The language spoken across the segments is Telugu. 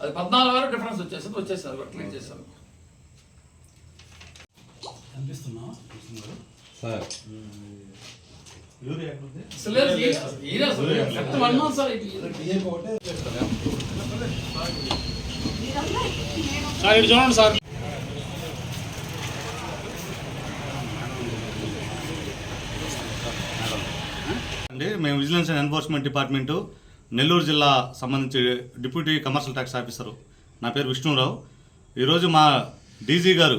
అది పద్నాలుగు వేలు డిఫరెన్స్ వచ్చేసింది వచ్చేసారు క్లీన్ చేశారు కనిపిస్తున్నా చూస్తున్నారు సార్ ఇటు చూడండి సార్. అండి మేము vigilance and enforcement department Nellore జిల్లా సంబంధించి డిప్యూటీ కమర్షియల్ ట్యాక్స్ ఆఫీసరు. నా పేరు విష్ణురావు. ఈరోజు మా డీజీ గారు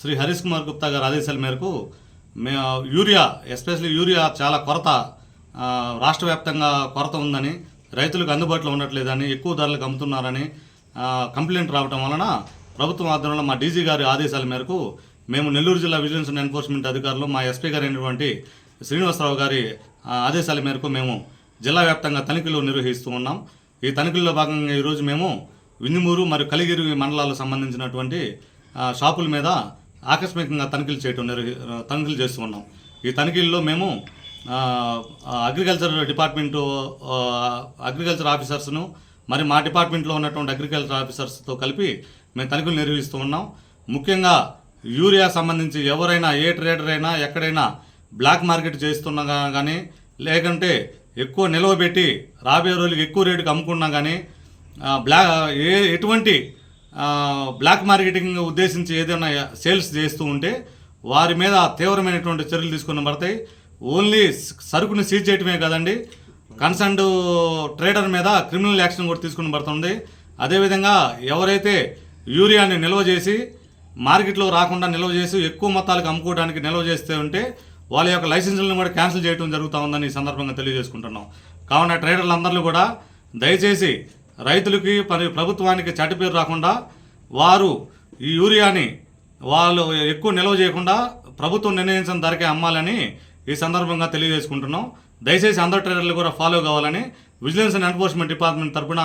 శ్రీ హరీష్ కుమార్ గుప్తా గారి ఆదేశాల మేరకు మే యూరియా ఎస్పెషల్లీ యూరియా చాలా కొరత రాష్ట్ర వ్యాప్తంగా కొరత ఉందని రైతులకు అందుబాటులో ఉండట్లేదని ఎక్కువ ధరలకు అమ్ముతున్నారని కంప్లైంట్ రావడం వలన ప్రభుత్వం ఆధ్వర్యంలో మా డీజీ గారి ఆదేశాల మేరకు మేము నెల్లూరు జిల్లా విజిలెన్స్ అండ్ ఎన్ఫోర్స్మెంట్ అధికారులు మా ఎస్పీ గారు అయినటువంటి శ్రీనివాసరావు గారి ఆదేశాల మేరకు మేము జిల్లా వ్యాప్తంగా తనిఖీలు నిర్వహిస్తూ ఉన్నాం. ఈ తనిఖీల్లో భాగంగా ఈరోజు మేము వింజమూరు మరియు కలిగిరి మండలాలకు సంబంధించినటువంటి షాపుల మీద ఆకస్మికంగా తనిఖీలు చేయటం నిర్వహి తనిఖీలు చేస్తూ ఉన్నాం. ఈ తనిఖీల్లో మేము అగ్రికల్చర్ డిపార్ట్మెంటు అగ్రికల్చర్ ఆఫీసర్స్ను మరి మా డిపార్ట్మెంట్లో ఉన్నటువంటి అగ్రికల్చర్ ఆఫీసర్స్తో కలిపి మేము తనిఖీలు నిర్వహిస్తూ ఉన్నాం. ముఖ్యంగా యూరియా సంబంధించి ఎవరైనా ఏ ట్రేడర్ అయినా ఎక్కడైనా బ్లాక్ మార్కెట్ చేస్తున్నా కానీ లేకంటే ఎక్కువ నిల్వ పెట్టి రాబోయే రోజులకు ఎక్కువ రేటుకి అమ్ముకున్నా కానీ బ్లాక్ ఏ ఎటువంటి బ్లాక్ మార్కెటింగ్ ఉద్దేశించి ఏదైనా సేల్స్ చేస్తూ ఉంటే వారి మీద తీవ్రమైనటువంటి చర్యలు తీసుకుని పడతాయి. ఓన్లీ సరుకుని సీజ్ చేయటమే కదండి కన్సర్న్డ్ ట్రేడర్ మీద క్రిమినల్ యాక్షన్ కూడా తీసుకుని పడుతుంది. అదేవిధంగా ఎవరైతే యూరియాని నిల్వ చేసి మార్కెట్లో రాకుండా నిల్వ చేసి ఎక్కువ మొత్తాలకు అమ్ముకోవడానికి నిల్వ చేస్తే ఉంటే వాళ్ళ యొక్క లైసెన్సులను కూడా క్యాన్సిల్ చేయడం జరుగుతూ ఉందని ఈ సందర్భంగా తెలియజేసుకుంటున్నాం. కావున ట్రేడర్లందరూ కూడా దయచేసి రైతులకి మరి ప్రభుత్వానికి చెడ్డ పేరు రాకుండా వారు ఈ యూరియాని వాళ్ళు ఎక్కువ నిల్వ చేయకుండా ప్రభుత్వం నిర్ణయించిన ధరకే అమ్మాలని ఈ సందర్భంగా తెలియజేసుకుంటున్నాం. దయచేసి అందరు ట్రేడర్లు కూడా ఫాలో కావాలని విజిలెన్స్ అండ్ ఎన్ఫోర్స్మెంట్ డిపార్ట్మెంట్ తరపున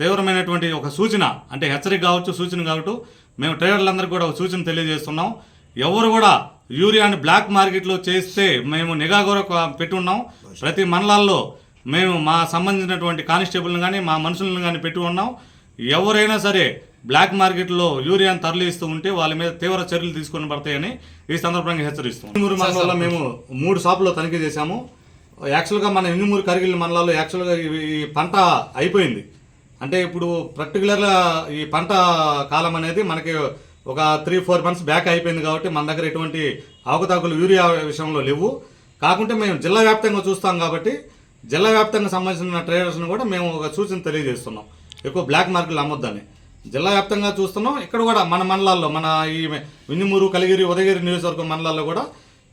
తీవ్రమైనటువంటి ఒక సూచన అంటే హెచ్చరిక కావచ్చు సూచన కావచ్చు మేము ట్రేడర్లందరికీ కూడా ఒక సూచన తెలియజేస్తున్నాం. ఎవరు కూడా యూరియాని బ్లాక్ మార్కెట్లో చేస్తే మేము నిఘా కూడా ఒక- పెట్టి ఉన్నాం. ప్రతి మండలాల్లో మేము మా సంబంధించినటువంటి కానిస్టేబుల్ని కానీ మా మనుషులను కానీ పెట్టి ఉన్నాం. ఎవరైనా సరే బ్లాక్ మార్కెట్లో యూరియాని తరలిస్తూ ఉంటే వాళ్ళ మీద తీవ్ర చర్యలు తీసుకొని పడతాయని ఈ సందర్భంగా హెచ్చరిస్తాం ఇంజమూరు మండలంలో మేము మూడు షాపుల్లో తనిఖీ చేశాము. యాక్చువల్గా మన ఇంజమూరు కరిగిల్ మండలాల్లో యాక్చువల్గా ఈ పంట అయిపోయింది. అంటే ఇప్పుడు పర్టికులర్గా ఈ పంట కాలం అనేది మనకి ఒక త్రీ ఫోర్ మంత్స్ బ్యాక్ అయిపోయింది కాబట్టి మన దగ్గర ఎటువంటి ఆకుతాకులు యూరియా విషయంలో లేవు. కాకుంటే మేము జిల్లా వ్యాప్తంగా చూస్తాం కాబట్టి జిల్లా వ్యాప్తంగా సంబంధించిన ట్రేడర్స్ని కూడా మేము ఒక సూచన తెలియజేస్తున్నాం. ఎక్కువ బ్లాక్ మార్కెట్లు అమ్మొద్దని జిల్లా వ్యాప్తంగా చూస్తున్నాం. ఇక్కడ కూడా మన మండలాల్లో మన ఈ వినిమూరు కలిగిరి ఉదయగిరి నియోజకవర్గం మండలాల్లో కూడా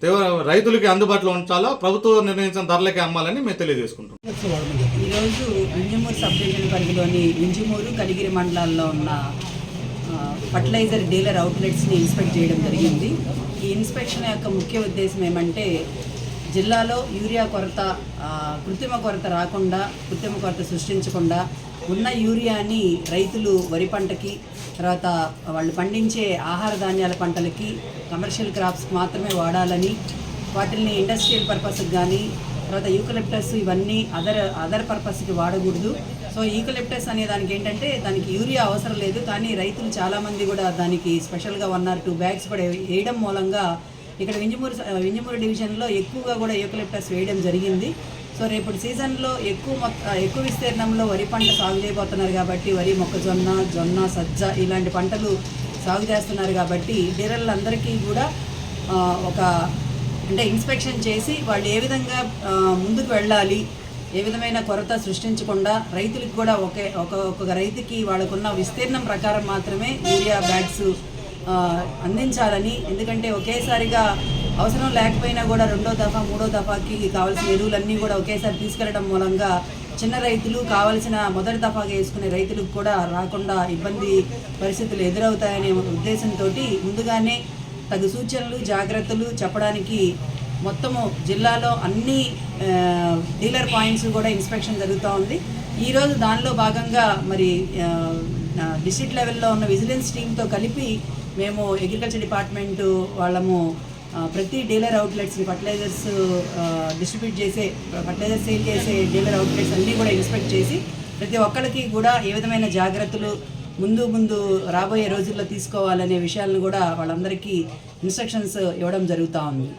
తీవ్ర రైతులకి అందుబాటులో ఉంచాలా ప్రభుత్వం నిర్ణయించిన ధరలకే అమ్మాలని మేము తెలియజేసుకుంటాం ఈరోజు వింజమూరు సబ్ డివిజన్ పరిధిలోని వింజమూరు కలిగిరి మండలాల్లో ఉన్న ఫర్టిలైజర్ డీలర్ అవుట్లెట్స్ని ఇన్స్పెక్ట్ చేయడం జరిగింది. ఈ ఇన్స్పెక్షన్ యొక్క ముఖ్య ఉద్దేశం ఏమంటే జిల్లాలో యూరియా కొరత కృత్రిమ కొరత రాకుండా కృత్రిమ కొరత సృష్టించకుండా ఉన్న యూరియాని రైతులు వరి పంటకి తర్వాత వాళ్ళు పండించే ఆహార ధాన్యాల పంటలకి కమర్షియల్ క్రాప్స్కి మాత్రమే వాడాలని వాటిని ఇండస్ట్రియల్ పర్పస్కి కానీ తర్వాత యూకలిప్టస్ ఇవన్నీ అదర్ అదర్ పర్పస్కి వాడకూడదు. సో యూకలిప్టస్ అనే దానికి ఏంటంటే దానికి యూరియా అవసరం లేదు కానీ రైతులు చాలామంది కూడా దానికి స్పెషల్గా వన్ ఆర్ టూ బ్యాగ్స్ కూడా వేయడం మూలంగా ఇక్కడ వింజమూరు వింజమూరు డివిజన్లో ఎక్కువగా కూడా యూకలిప్టస్ వేయడం జరిగింది. సో రేపటి సీజన్లో ఎక్కువ మొత్త ఎక్కువ విస్తీర్ణంలో వరి పంట సాగు చేయబోతున్నారు కాబట్టి వరి మొక్కజొన్న జొన్న సజ్జ ఇలాంటి పంటలు సాగు చేస్తున్నారు కాబట్టి డీలర్లందరికీ కూడా ఒక అంటే ఇన్స్పెక్షన్ చేసి వాళ్ళు ఏ విధంగా ముందుకు వెళ్ళాలి ఏ విధమైన కొరత సృష్టించకుండా రైతులకు కూడా ఒకే ఒక ఒక్కొక్క రైతుకి వాళ్ళకున్న విస్తీర్ణం ప్రకారం మాత్రమే యూరియా బ్యాగ్స్ అందించాలని. ఎందుకంటే ఒకేసారిగా అవసరం లేకపోయినా కూడా రెండో దఫా మూడో దఫాకి కావాల్సిన ఎరువులన్నీ కూడా ఒకేసారి తీసుకెళ్ళడం మూలంగా చిన్న రైతులు కావలసిన మొదటి దఫాగా వేసుకునే రైతులకు కూడా రాకుండా ఇబ్బంది పరిస్థితులు ఎదురవుతాయనే ఉద్దేశంతో ముందుగానే తగు సూచనలు జాగ్రత్తలు చెప్పడానికి మొత్తము జిల్లాలో అన్ని డీలర్ పాయింట్స్ కూడా ఇన్స్పెక్షన్ జరుగుతూ ఉంది. ఈరోజు దానిలో భాగంగా మరి డిస్టిక్ డిస్ట్రిక్ట్ లెవెల్లో ఉన్న విజిలెన్స్ టీంతో కలిపి మేము అగ్రికల్చర్ డిపార్ట్మెంటు వాళ్ళము ప్రతి డీలర్ అవుట్లెట్స్ని ఫర్టిలైజర్స్ డిస్ట్రిబ్యూట్ చేసే ఫర్టిలైజర్స్ సేల్ చేసే డీలర్ అవుట్లెట్స్ అన్నీ కూడా ఇన్స్పెక్ట్ చేసి ప్రతి ఒక్కరికి కూడా ఏ విధమైన జాగ్రత్తలు ముందు ముందు రాబోయే రోజుల్లో తీసుకోవాలనే విషయాలను కూడా వాళ్ళందరికీ ఇన్స్ట్రక్షన్స్ ఇవ్వడం జరుగుతూ ఉంది.